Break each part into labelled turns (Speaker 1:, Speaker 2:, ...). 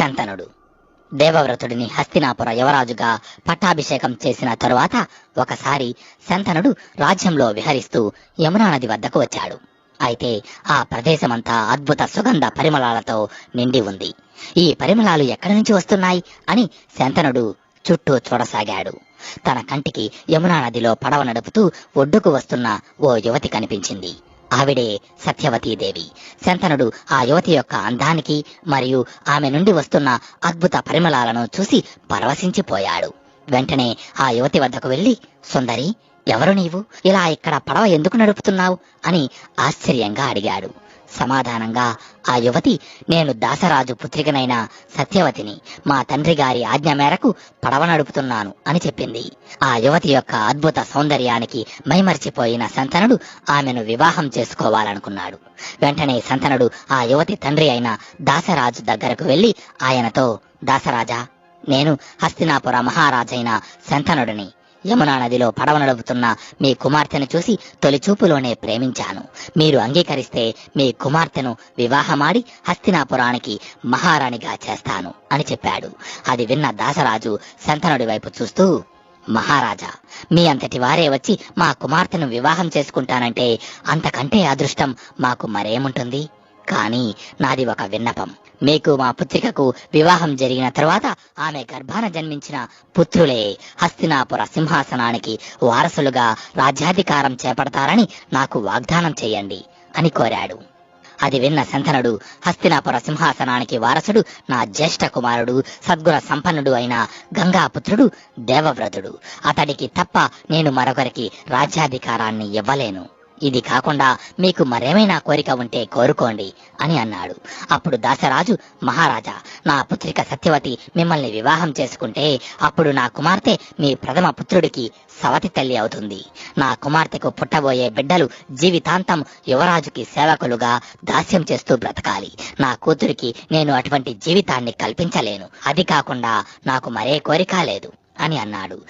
Speaker 1: శంతనుడు. దేవవ్రతుడిని హస్తినాపుర యువరాజుగా పట్టాభిషేకం చేసిన తరువాత ఒకసారి శంతనుడు రాజ్యంలో విహరిస్తూ యమునా నది వద్దకు వచ్చాడు. అయితే ఆ ప్రదేశమంతా అద్భుత సుగంధ పరిమళాలతో నిండి ఉంది. ఈ పరిమళాలు ఎక్కడి నుంచి వస్తున్నాయి అని శంతనుడు చుట్టూ చూడసాగాడు. తన కంటికి యమునా నదిలో పడవ నడుపుతూ ఒడ్డుకు వస్తున్న ఓ యువతి కనిపించింది. ఆవిడే సత్యవతీదేవి శంతనుడు ఆ యువతి యొక్క అందానికి మరియు ఆమె నుండి వస్తున్న అద్భుత పరిమళాలను చూసి పరవశించిపోయాడు. వెంటనే ఆ యువతి వద్దకు వెళ్ళి సుందరి ఎవరు నీవు? ఇలా ఇక్కడ పడవ ఎందుకు నడుపుతున్నావు? అని ఆశ్చర్యంగా అడిగాడు. సమాధానంగా ఆ యువతి నేను దాసరాజు పుత్రికనైన సత్యవతిని మా తండ్రి గారి ఆజ్ఞ మేరకు పడవ నడుపుతున్నాను అని చెప్పింది. ఆ యువతి యొక్క అద్భుత సౌందర్యానికి మైమర్చిపోయిన సంతనుడు ఆమెను వివాహం చేసుకోవాలనుకున్నాడు. వెంటనే సంతనుడు ఆ యువతి తండ్రి అయిన దాసరాజు దగ్గరకు వెళ్ళి ఆయనతో దాసరాజా నేను హస్తినాపుర మహారాజైన శంతనుడిని యమునా నదిలో పడవ నడుపుతున్న మీ కుమార్తెను చూసి తొలిచూపులోనే ప్రేమించాను. మీరు అంగీకరిస్తే మీ కుమార్తెను వివాహమాడి హస్తినాపురానికి మహారాణిగా చేస్తాను అని చెప్పాడు. అది విన్న దాసరాజు శంతనుడి వైపు చూస్తూ మహారాజా మీ అంతటి వారే వచ్చి మా కుమార్తెను వివాహం చేసుకుంటానంటే అంతకంటే అదృష్టం మాకు మరేముంటుంది? కానీ నాది ఒక విన్నపం. మీకు మా పుత్రికకు వివాహం జరిగిన తరువాత ఆమె గర్భాన జన్మించిన పుత్రులే హస్తినాపుర సింహాసనానికి వారసులుగా రాజ్యాధికారం చేపడతారని నాకు వాగ్దానం చేయండి అని కోరాడు. అది విన్న శంతనుడు హస్తినాపుర సింహాసనానికి వారసుడు నా జ్యేష్ఠ కుమారుడు సద్గుణ సంపన్నుడు అయిన గంగాపుత్రుడు దేవవ్రతుడు. అతడికి తప్ప నేను మరొకరికి రాజ్యాధికారాన్ని ఇవ్వలేను. ఇది కాకుండా మీకు మరేమైనా కోరిక ఉంటే కోరుకోండి అని అన్నాడు. అప్పుడు దాసరాజు మహారాజా నా పుత్రిక సత్యవతి మిమ్మల్ని వివాహం చేసుకుంటే అప్పుడు నా కుమార్తె మీ ప్రథమ పుత్రుడికి సవతి తల్లి అవుతుంది. నా కుమార్తెకు పుట్టబోయే బిడ్డలు జీవితాంతం యువరాజుకి సేవకులుగా దాస్యం చేస్తూ బ్రతకాలి. నా కూతురికి నేను అటువంటి జీవితాన్ని కల్పించలేను. అది కాకుండా నాకు మరే కోరిక లేదు అని అన్నాడు.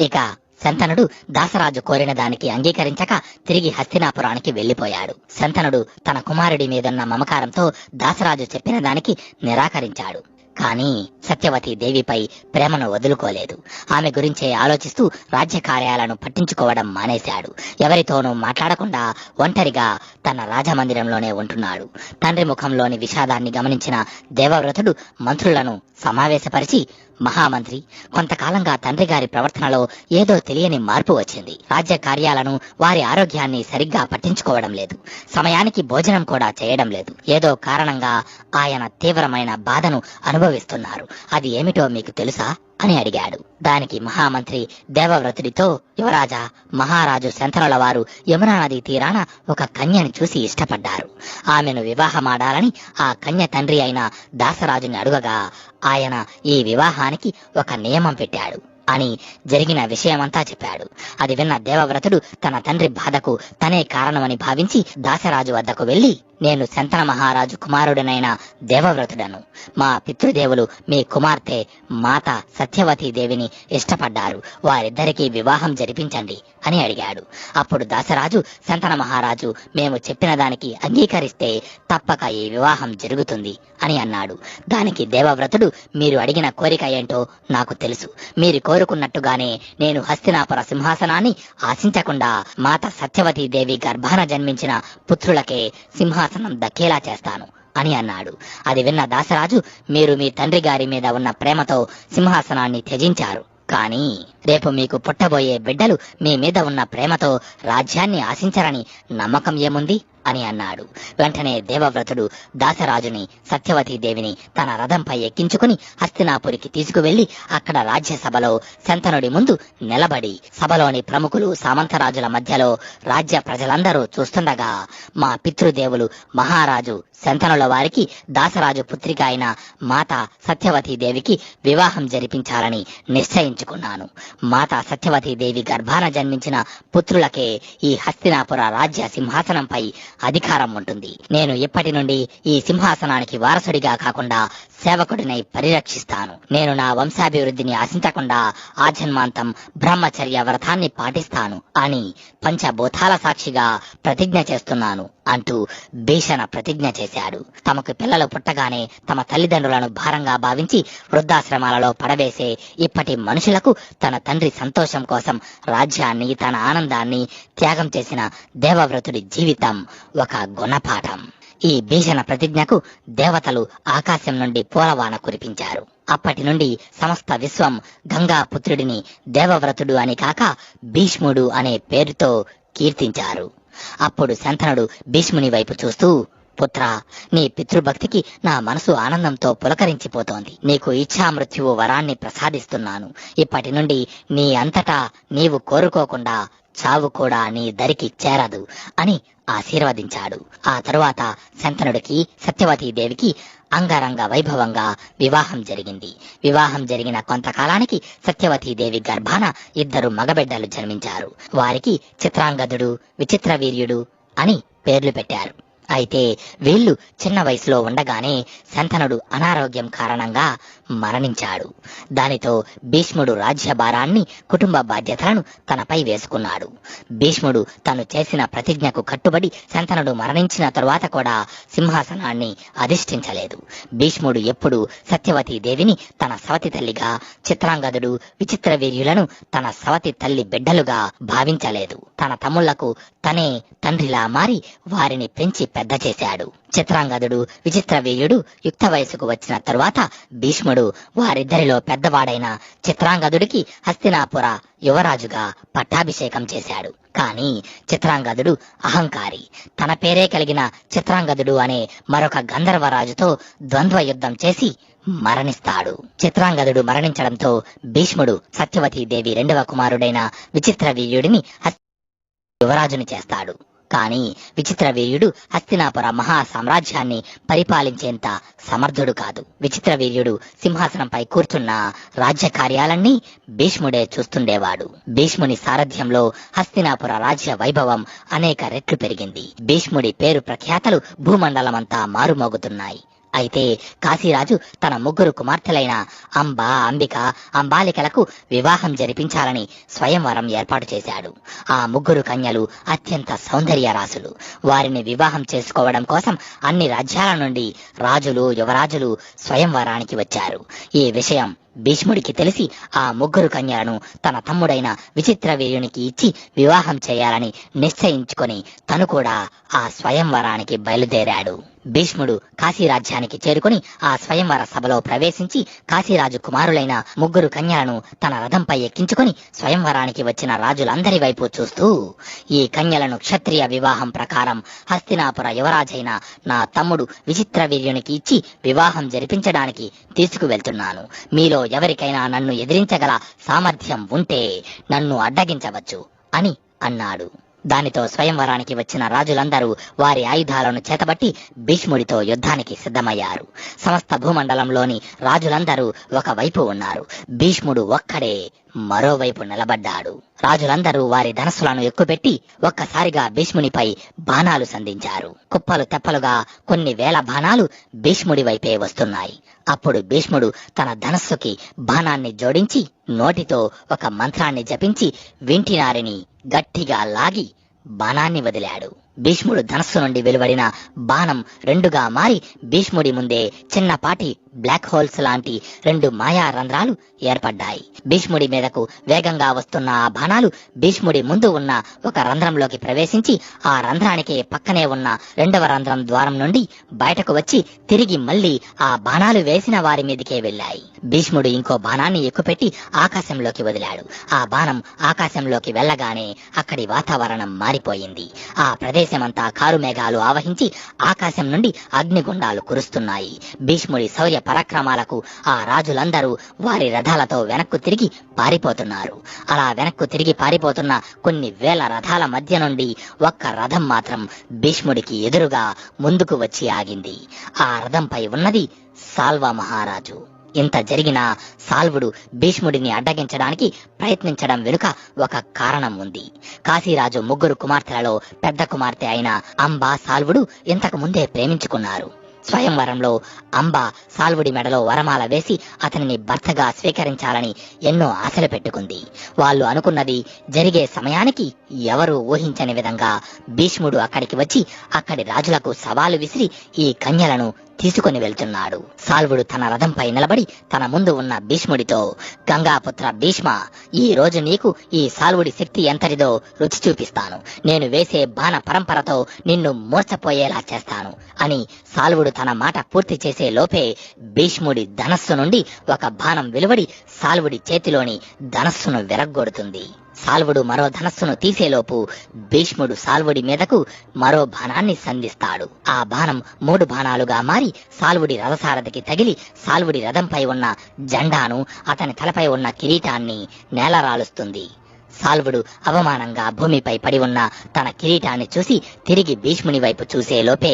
Speaker 1: ఇక శంతనుడు దాసరాజు కోరిన దానికి అంగీకరించక తిరిగి హస్తినాపురానికి వెళ్ళిపోయాడు శంతనుడు తన కుమారుడి మీదున్న మమకారంతో దాసరాజు చెప్పిన దానికి నిరాకరించాడు. కానీ సత్యవతి దేవిపై ప్రేమను వదులుకోలేదు. ఆమె గురించే ఆలోచిస్తూ రాజ్య కార్యాలను పట్టించుకోవడం మానేశాడు. ఎవరితోనూ మాట్లాడకుండా ఒంటరిగా తన రాజమందిరంలోనే ఉంటున్నాడు. తండ్రి ముఖంలోని విషాదాన్ని గమనించిన దేవవ్రతుడు మంత్రులను సమావేశపరిచి మహామంత్రి కొంతకాలంగా తండ్రి గారి ప్రవర్తనలో ఏదో తెలియని మార్పు వచ్చింది. రాజ్య కార్యాలను వారి ఆరోగ్యాన్ని సరిగ్గా పట్టించుకోవడం లేదు. సమయానికి భోజనం కూడా చేయడం లేదు. ఏదో కారణంగా ఆయన తీవ్రమైన బాధను అనుభవిస్తున్నారు. అది ఏమిటో మీకు తెలుసా? అని అడిగాడు. దానికి మహామంత్రి దేవవ్రతుడితో యువరాజా మహారాజు శంతనుల వారు యమునా నది తీరాన ఒక కన్యను చూసి ఇష్టపడ్డారు. ఆమెను వివాహమాడాలని ఆ కన్య తండ్రి అయిన దాసరాజుని అడుగగా ఆయన ఈ వివాహానికి ఒక నియమం పెట్టాడు. అని జరిగిన విషయమంతా చెప్పాడు. అది విన్న దేవవ్రతుడు తన తండ్రి బాధకు తనే కారణమని భావించి దాసరాజు వద్దకు వెళ్ళి నేను శంతన మహారాజు కుమారుడనైన దేవవ్రతుడను. మా పితృదేవులు మీ కుమార్తె మాత సత్యవతీ దేవిని ఇష్టపడ్డారు. వారిద్దరికీ వివాహం జరిపించండి అని అడిగాడు. అప్పుడు దాసరాజు శంతన మహారాజు మేము చెప్పిన దానికి అంగీకరిస్తే తప్పక ఈ వివాహం జరుగుతుంది అని అన్నాడు. దానికి దేవవ్రతుడు మీరు అడిగిన కోరిక ఏంటో నాకు తెలుసు. మీరు కోరుకున్నట్టుగానే నేను హస్తినాపుర సింహాసనాన్ని ఆశించకుండా మాత సత్యవతీ దేవి గర్భాన జన్మించిన పుత్రులకే సింహాసనం దక్కేలా చేస్తాను అని అన్నాడు. అది విన్న దాసరాజు మీరు మీ తండ్రి గారి మీద ఉన్న ప్రేమతో సింహాసనాన్ని త్యజించారు. కానీ రేపు మీకు పుట్టబోయే బిడ్డలు మీ మీద ఉన్న ప్రేమతో రాజ్యాన్ని ఆశించరని నమ్మకం ఏముంది? అని అన్నాడు. వెంటనే దేవవ్రతుడు దాసరాజుని సత్యవతీ దేవిని తన రథంపై ఎక్కించుకుని హస్తినాపురికి తీసుకువెళ్ళి అక్కడ రాజ్యసభలో శంతనుడి ముందు నిలబడి సభలోని ప్రముఖులు సామంతరాజుల మధ్యలో రాజ్య ప్రజలందరూ చూస్తుండగా మా పితృదేవులు మహారాజు శంతనుల వారికి దాసరాజు పుత్రిక అయిన మాత సత్యవతీ దేవికి వివాహం జరిపించాలని నిశ్చయించుకున్నాను. మాత సత్యవతీ దేవి గర్భాన జన్మించిన పుత్రులకే ఈ హస్తినాపుర రాజ్య సింహాసనంపై అధికారం ఉంటుంది నేను ఇప్పటి నుండి ఈ సింహాసనానికి వారసుడిగా కాకుండా సేవకుడినై పరిరక్షిస్తాను. నేను నా వంశాభివృద్ధిని ఆశించకుండా ఆజన్మాంతం బ్రహ్మచర్య వ్రతాన్ని పాటిస్తాను అని పంచభూతాల సాక్షిగా ప్రతిజ్ఞ చేస్తున్నాను అంటూ భీషణ ప్రతిజ్ఞ చేశాడు. తమకు పిల్లలు పుట్టగానే తమ తల్లిదండ్రులను భారంగా భావించి వృద్ధాశ్రమాలలో పడవేసే ఇప్పటి మనుషులకు తన తండ్రి సంతోషం కోసం రాజ్యాన్ని తన ఆనందాన్ని త్యాగం చేసిన దేవవ్రతుడి జీవితం ఒక గుణపాఠం. ఈ భీషణ ప్రతిజ్ఞకు దేవతలు ఆకాశం నుండి పూలవాన కురిపించారు. అప్పటి నుండి సమస్త విశ్వం గంగా పుత్రుడిని దేవవ్రతుడు అని కాక భీష్ముడు అనే పేరుతో కీర్తించారు. అప్పుడు శంతనుడు భీష్ముని వైపు చూస్తూ పుత్ర నీ పితృభక్తికి నా మనసు ఆనందంతో పులకరించిపోతోంది. నీకు ఇచ్ఛా మృత్యువు వరాన్ని ప్రసాదిస్తున్నాను. ఇప్పటి నుండి నీ అంతటా నీవు కోరుకోకుండా చావు కూడా నీ దరికి చేరదు అని ఆశీర్వదించాడు. ఆ తరువాత శంతనుడికి సత్యవతీదేవికి అంగరంగ వైభవంగా వివాహం జరిగింది. వివాహం జరిగిన కొంతకాలానికి సత్యవతీదేవి గర్భాన ఇద్దరు మగబిడ్డలు జన్మించారు. వారికి చిత్రాంగదుడు విచిత్ర వీర్యుడు అని పేర్లు పెట్టారు. అయితే వీళ్ళు చిన్న వయసులో ఉండగానే శంతనుడు అనారోగ్యం కారణంగా మరణించాడు. దానితో భీష్ముడు రాజ్యభారాన్ని కుటుంబ బాధ్యతలను తనపై వేసుకున్నాడు. భీష్ముడు తను చేసిన ప్రతిజ్ఞకు కట్టుబడి శంతనుడు మరణించిన తరువాత కూడా సింహాసనాన్ని అధిష్ఠించలేదు. భీష్ముడు ఎప్పుడు సత్యవతి దేవిని తన సవతి తల్లిగా చిత్రాంగదుడు విచిత్ర వీర్యులను తన సవతి తల్లి బిడ్డలుగా భావించలేదు. తన తమ్ముళ్ళకు తనే తండ్రిలా మారి వారిని పెంచి పెద్ద చేశాడు. చిత్రాంగదుడు విచిత్ర వీర్యుడు యుక్త వయసుకు వచ్చిన తరువాత భీష్ముడు వారిద్దరిలో పెద్దవాడైన చిత్రాంగదుడికి హస్తినాపుర యువరాజుగా పట్టాభిషేకం చేశాడు. కానీ చిత్రాంగదుడు అహంకారి. తన పేరే కలిగిన చిత్రాంగదుడు అనే మరొక గంధర్వరాజుతో ద్వంద్వ యుద్ధం చేసి మరణిస్తాడు. చిత్రాంగదుడు మరణించడంతో భీష్ముడు సత్యవతీదేవి రెండవ కుమారుడైన విచిత్ర వీర్యుడిని యువరాజుని చేస్తాడు. కానీ విచిత్ర వీర్యుడు హస్తినాపుర మహా సామ్రాజ్యాన్ని పరిపాలించేంత సమర్థుడు కాదు. విచిత్ర వీర్యుడు సింహాసనంపై కూర్చున్న రాజ్య కార్యాలన్నీ భీష్ముడే చూస్తుండేవాడు. భీష్ముని సారథ్యంలో హస్తినాపుర రాజ్య వైభవం అనేక రెట్లు పెరిగింది. భీష్ముడి పేరు ప్రఖ్యాతలు భూమండలమంతా మారుమోగుతున్నాయి. అయితే కాశీరాజు తన ముగ్గురు కుమార్తెలైన అంబ అంబిక అంబాలికలకు వివాహం జరిపించాలని స్వయంవరం ఏర్పాటు చేశాడు. ఆ ముగ్గురు కన్యలు అత్యంత సౌందర్య రాసులు వారిని వివాహం చేసుకోవడం కోసం అన్ని రాజ్యాల నుండి రాజులు యువరాజులు స్వయంవరానికి వచ్చారు. ఈ విషయం భీష్ముడికి తెలిసి ఆ ముగ్గురు కన్యలను తన తమ్ముడైన విచిత్ర వీరునికి ఇచ్చి వివాహం చేయాలని నిశ్చయించుకొని తను కూడా ఆ స్వయంవరానికి బయలుదేరాడు. భీష్ముడు కాశీరాజ్యానికి చేరుకుని ఆ స్వయంవర సభలో ప్రవేశించి కాశీరాజు కుమారులైన ముగ్గురు కన్యలను తన రథంపై ఎక్కించుకుని స్వయంవరానికి వచ్చిన రాజులందరి వైపు చూస్తూ ఈ కన్యలను క్షత్రియ వివాహం ప్రకారం హస్తినాపుర యువరాజైన నా తమ్ముడు విచిత్ర వీర్యునికి ఇచ్చి వివాహం జరిపించడానికి తీసుకువెళ్తున్నాను. మీలో ఎవరికైనా నన్ను ఎదిరించగల సామర్థ్యం ఉంటే నన్ను అడ్డగించవచ్చు అని అన్నాడు. దానితో స్వయంవరానికి వచ్చిన రాజులందరూ వారి ఆయుధాలను చేతబట్టి భీష్ముడితో యుద్ధానికి సిద్ధమయ్యారు. సమస్త భూమండలంలోని రాజులందరూ ఒకవైపు ఉన్నారు. భీష్ముడు ఒక్కడే మరోవైపు నిలబడ్డాడు. రాజులందరూ వారి ధనస్సులను ఎక్కుపెట్టి ఒక్కసారిగా భీష్మునిపై బాణాలు సంధించారు. కుప్పలు తెప్పలుగా కొన్ని వేల బాణాలు భీష్ముడి వైపే వస్తున్నాయి. అప్పుడు భీష్ముడు తన ధనస్సుకి బాణాన్ని జోడించి నోటితో ఒక మంత్రాన్ని జపించి వింటినారిని గట్టిగా లాగి బాణాన్ని వదిలాడు. భీష్ముడు ధనస్సు నుండి వెలువడిన బాణం రెండుగా మారి భీష్ముడి ముందే చిన్నపాటి బ్లాక్ హోల్స్ లాంటి రెండు మాయా రంధ్రాలు ఏర్పడ్డాయి. భీష్ముడి మీదకు వేగంగా వస్తున్న ఆ బాణాలు భీష్ముడి ముందు ఉన్న ఒక రంధ్రంలోకి ప్రవేశించి ఆ రంధ్రానికి పక్కనే ఉన్న రెండవ రంధ్రం ద్వారం నుండి బయటకు వచ్చి తిరిగి మళ్ళీ ఆ బాణాలు వేసిన వారి మీదకే వెళ్ళాయి. భీష్ముడు ఇంకో బాణాన్ని ఎక్కుపెట్టి ఆకాశంలోకి వదిలాడు. ఆ బాణం ఆకాశంలోకి వెళ్ళగానే అక్కడి వాతావరణం మారిపోయింది. ఆ ప్రదేశం కారు మేఘాలు ఆవహించి ఆకాశం నుండి అగ్నిగుండాలు కురుస్తున్నాయి. భీష్ముడి శౌర్య పరాక్రమాలకు ఆ రాజులందరూ వారి రథాలతో వెనక్కు తిరిగి పారిపోతున్నారు. అలా వెనక్కు తిరిగి పారిపోతున్న కొన్ని వేల రథాల మధ్య నుండి ఒక్క రథం మాత్రం భీష్ముడికి ఎదురుగా ముందుకు వచ్చి ఆగింది. ఆ రథంపై ఉన్నది సాల్వ మహారాజు. ఇంత జరిగినా సాల్వుడు భీష్ముడిని అడ్డగించడానికి ప్రయత్నించడం వెనుక ఒక కారణం ఉంది. కాశీరాజు ముగ్గురు కుమార్తెలలో పెద్ద కుమార్తె అయిన అంబా సాల్వుడు ఇంతకు ముందే ప్రేమించుకున్నారు. స్వయంవరంలో అంబ సాల్వుడి మెడలో వరమాల వేసి అతనిని భర్తగా స్వీకరించాలని ఎన్నో ఆశలు పెట్టుకుంది. వాళ్ళు అనుకున్నది జరిగే సమయానికి ఎవరు ఊహించని విధంగా భీష్ముడు అక్కడికి వచ్చి అక్కడి రాజులకు సవాలు విసిరి ఈ కన్యలను తీసుకొని వెళ్తున్నాడు. సాల్వుడు తన రథంపై నిలబడి తన ముందు ఉన్న భీష్ముడితో గంగాపుత్ర భీష్మ ఈ రోజు నీకు ఈ సాల్వుడి శక్తి ఎంతటిదో రుచి చూపిస్తాను. నేను వేసే బాణ పరంపరతో నిన్ను మోసపోయేలా చేస్తాను అని సాల్వుడు తన మాట పూర్తి చేసే లోపే భీష్ముడి ధనస్సు నుండి ఒక బాణం వెలువడి సాల్వుడి చేతిలోని ధనస్సును విరగ్గొడుతుంది. సాల్వుడు మరో ధనస్సును తీసేలోపు భీష్ముడు సాల్వుడి మీదకు మరో బాణాన్ని సంధిస్తాడు. ఆ బాణం మూడు బాణాలుగా మారి సాల్వుడి రథసారథికి తగిలి సాల్వుడి రథంపై ఉన్న జెండాను అతని తలపై ఉన్న కిరీటాన్ని నేలరాలుస్తుంది. సాల్వుడు అవమానంగా భూమిపై పడి ఉన్న తన కిరీటాన్ని చూసి తిరిగి భీష్ముని వైపు చూసే లోపే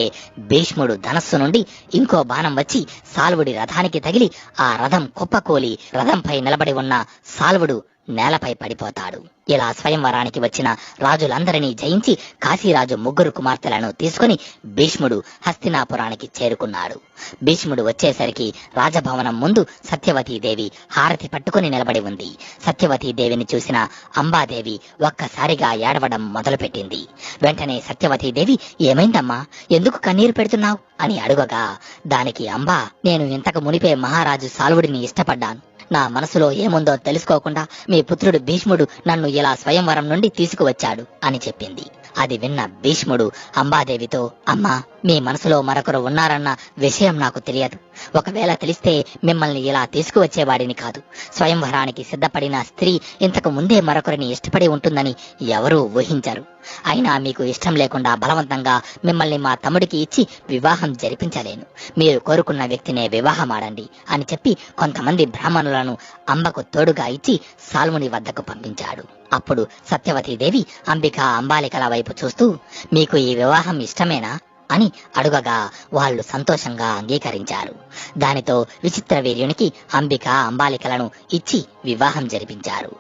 Speaker 1: భీష్ముడు ధనస్సు నుండి ఇంకో బాణం వచ్చి సాల్వుడి రథానికి తగిలి ఆ రథం కుప్పకూలి రథంపై నిలబడి ఉన్న సాల్వుడు నేలపై పడిపోతాడు. ఇలా స్వయంవరానికి వచ్చిన రాజులందరినీ జయించి కాశీరాజు ముగ్గురు కుమార్తెలను తీసుకుని భీష్ముడు హస్తినాపురానికి చేరుకున్నాడు. భీష్ముడు వచ్చేసరికి రాజభవనం ముందు సత్యవతీదేవి హారతి పట్టుకుని నిలబడి ఉంది. సత్యవతీదేవిని చూసిన అంబాదేవి ఒక్కసారిగా ఏడవడం మొదలుపెట్టింది. వెంటనే సత్యవతీదేవి ఏమైందమ్మా? ఎందుకు కన్నీరు పెడుతున్నావు? అని అడుగగా దానికి అంబా నేను ఇంతకు మునిపే మహారాజు సాల్వుడిని ఇష్టపడ్డాను. నా మనసులో ఏముందో తెలుసుకోకుండా మీ పుత్రుడు భీష్ముడు నన్ను ఇలా స్వయంవరం నుండి తీసుకువచ్చాడు అని చెప్పింది. అది విన్న భీష్ముడు అంబాదేవితో అమ్మా మీ మనసులో మరొకరు ఉన్నారన్న విషయం నాకు తెలియదు. ఒకవేళ తెలిస్తే మిమ్మల్ని ఇలా తీసుకువచ్చేవాడిని కాదు. స్వయంవరానికి సిద్ధపడిన స్త్రీ ఇంతకు ముందే మరొకరిని ఇష్టపడి ఉంటుందని ఎవరూ ఊహించరు. అయినా మీకు ఇష్టం లేకుండా బలవంతంగా మిమ్మల్ని మా తమ్ముడికి ఇచ్చి వివాహం జరిపించలేను. మీరు కోరుకున్న వ్యక్తినే వివాహమాడండి అని చెప్పి కొంతమంది బ్రాహ్మణులను అంబకు తోడుగా ఇచ్చి సాల్ముని వద్దకు పంపించాడు. అప్పుడు సత్యవతీదేవి అంబిక అంబాలికల వైపు చూస్తూ మీకు ఈ వివాహం ఇష్టమేనా? అని అడుగగా వాళ్ళు సంతోషంగా అంగీకరించారు. దానితో విచిత్ర వీర్యునికి అంబిక అంబాలికలను ఇచ్చి వివాహం జరిపించారు.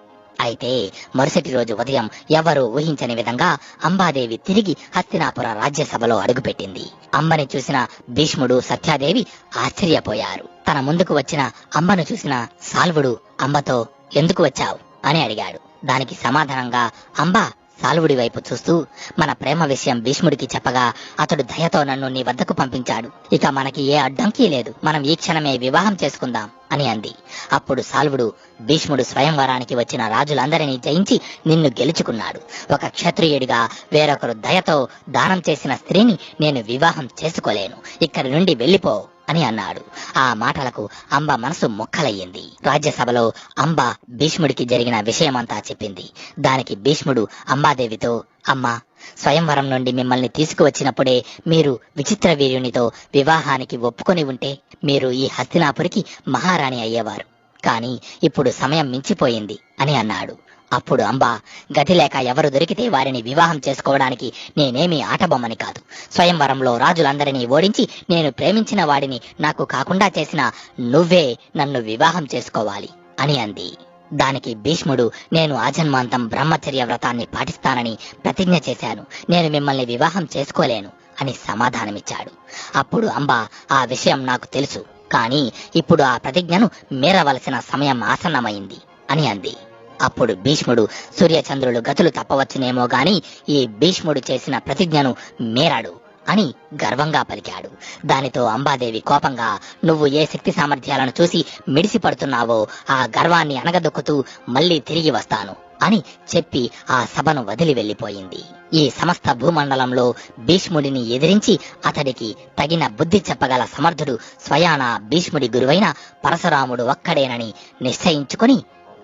Speaker 1: అయితే మరుసటి రోజు ఉదయం ఎవరూ ఊహించని విధంగా అంబాదేవి తిరిగి హస్తినాపుర రాజ్యసభలో అడుగుపెట్టింది. అంబని చూసిన భీష్ముడు సత్యాదేవి ఆశ్చర్యపోయారు. తన ముందుకు వచ్చిన అమ్మను చూసిన సాల్వుడు అమ్మతో ఎందుకు వచ్చావు? అని అడిగాడు. దానికి సమాధానంగా అంబా సాలువుడి వైపు చూస్తూ మన ప్రేమ విషయం భీష్ముడికి చెప్పగా అతడు దయతో నన్ను నీ వద్దకు పంపించాడు. ఇక మనకి ఏ అడ్డంకి లేదు. మనం ఈ క్షణమే వివాహం చేసుకుందాం. అని అంది. అప్పుడు సాల్వుడు భీష్ముడు స్వయంవరానికి వచ్చిన రాజులందరినీ జయించి నిన్ను గెలుచుకున్నాడు. ఒక క్షత్రియుడిగా వేరొకరు దయతో దానం చేసిన స్త్రీని నేను వివాహం చేసుకోలేను. ఇక్కడి నుండి వెళ్ళిపో అని అన్నాడు. ఆ మాటలకు అంబ మనసు మొక్కలయ్యింది. రాజ్యసభలో అంబ భీష్ముడికి జరిగిన విషయమంతా చెప్పింది. దానికి భీష్ముడు అంబాదేవితో అమ్మా స్వయంవరం నుండి మిమ్మల్ని తీసుకువచ్చినప్పుడే మీరు విచిత్ర వీర్యునితో వివాహానికి ఒప్పుకొని ఉంటే మీరు ఈ హస్తినాపురికి మహారాణి అయ్యేవారు. కాని ఇప్పుడు సమయం మించిపోయింది అని అన్నాడు. అప్పుడు అంబా గతి లేక ఎవరు దొరికితే వారిని వివాహం చేసుకోవడానికి నేనేమీ ఆటబొమ్మని కాదు. స్వయంవరంలో రాజులందరినీ ఓడించి నేను ప్రేమించిన వాడిని నాకు కాకుండా చేసిన నువ్వే నన్ను వివాహం చేసుకోవాలి అని అంది. దానికి భీష్ముడు నేను అజన్మాంతం బ్రహ్మచర్య వ్రతాన్ని పాటిస్తానని ప్రతిజ్ఞ చేశాను. నేను మిమ్మల్ని వివాహం చేసుకోలేను అని సమాధానమిచ్చాడు. అప్పుడు అంబ ఆ విషయం నాకు తెలుసు. కానీ ఇప్పుడు ఆ ప్రతిజ్ఞను మీరవలసిన సమయం ఆసన్నమైంది అని అంది. అప్పుడు భీష్ముడు సూర్యచంద్రులు గతులు తప్పవచ్చునేమో గాని ఈ భీష్ముడు చేసిన ప్రతిజ్ఞను మీరాడు. అని గర్వంగా పలికాడు. దానితో అంబాదేవి కోపంగా నువ్వు ఏ శక్తి సామర్థ్యాలను చూసి మిడిసి పడుతున్నావో ఆ గర్వాన్ని అనగదొక్కుతూ మళ్ళీ తిరిగి వస్తాను అని చెప్పి ఆ సభను వదిలి వెళ్ళిపోయింది ఈ సమస్త భూమండలంలో భీష్ముడిని ఎదిరించి అతడికి తగిన బుద్ధి చెప్పగల సమర్థుడు స్వయాన భీష్ముడి గురువైన పరశురాముడు ఒక్కడేనని నిశ్చయించుకుని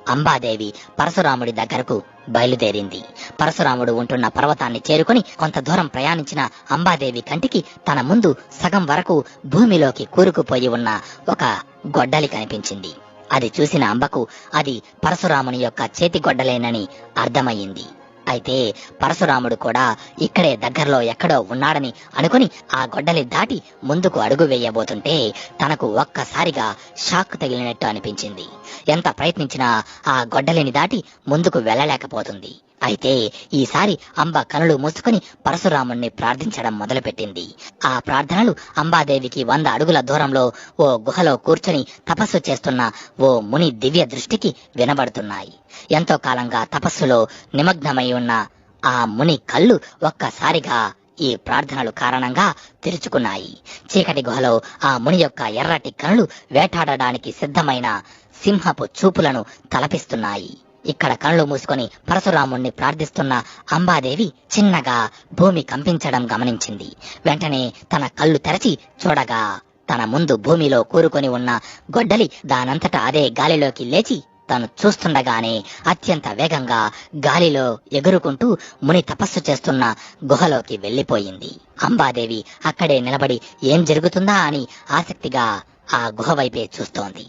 Speaker 1: అంబాదేవి పరశురాముడి దగ్గరకు బయలుదేరింది. పరశురాముడు ఉంటున్న పర్వతాన్ని చేరుకుని కొంత దూరం ప్రయాణించిన అంబాదేవి కంటికి తన ముందు సగం వరకు భూమిలోకి కూరుకుపోయి ఉన్న ఒక గొడ్డలి కనిపించింది. అది చూసిన అంబకు అది పరశురాముని యొక్క చేతి గొడ్డలేనని అర్థమయ్యింది. అయితే పరశురాముడు కూడా ఇక్కడే దగ్గరలో ఎక్కడో ఉన్నాడని అనుకుని ఆ గొడ్డలి దాటి ముందుకు అడుగు వేయబోతుంటే తనకు ఒక్కసారిగా షాక్ తగిలినట్టు అనిపించింది. ఎంత ప్రయత్నించినా ఆ గొడ్డలిని దాటి ముందుకు వెళ్ళలేకపోతుంది. అయితే ఈసారి అంబ కనులు మూసుకుని పరశురాముణ్ణి ప్రార్థించడం మొదలుపెట్టింది. ఆ ప్రార్థనలు అంబాదేవికి వంద అడుగుల దూరంలో ఓ గుహలో కూర్చొని తపస్సు చేస్తున్న ఓ ముని దివ్య దృష్టికి వినబడుతున్నాయి. ఎంతో కాలంగా తపస్సులో నిమగ్నమై ఉన్న ఆ ముని కళ్ళు ఒక్కసారిగా ఈ ప్రార్థనలు కారణంగా తెరుచుకున్నాయి. చీకటి గుహలో ఆ ముని యొక్క ఎర్రటి కనులు వేటాడడానికి సిద్ధమైన సింహపు చూపులను తలపిస్తున్నాయి. ఇక్కడ కళ్ళు మూసుకొని పరశురాముణ్ణి ప్రార్థిస్తున్న అంబాదేవి చిన్నగా భూమి కంపించడం గమనించింది. వెంటనే తన కళ్ళు తెరచి చూడగా తన ముందు భూమిలో కూరుకొని ఉన్న గొడ్డలి దానంతట అదే గాలిలోకి లేచి తను చూస్తుండగానే అత్యంత వేగంగా గాలిలో ఎగురుకుంటూ ముని తపస్సు చేస్తున్న గుహలోకి వెళ్ళిపోయింది అంబాదేవి అక్కడే నిలబడి ఏం జరుగుతుందా అని ఆసక్తిగా ఆ గుహ వైపే చూస్తోంది.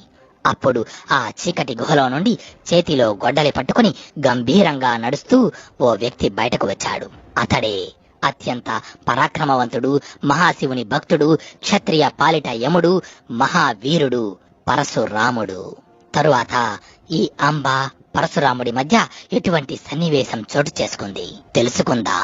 Speaker 1: అప్పుడు ఆ చీకటి గుహలో నుండి చేతిలో గొడ్డలి పట్టుకుని గంభీరంగా నడుస్తూ ఓ వ్యక్తి బయటకు వచ్చాడు. అతడే అత్యంత పరాక్రమవంతుడు మహాశివుని భక్తుడు క్షత్రియ పాలిట యముడు మహావీరుడు పరశురాముడు. తరువాత ఈ అంబ పరశురాముడి మధ్య ఎటువంటి సన్నివేశం చోటు చేసుకుంది? తెలుసుకుందా.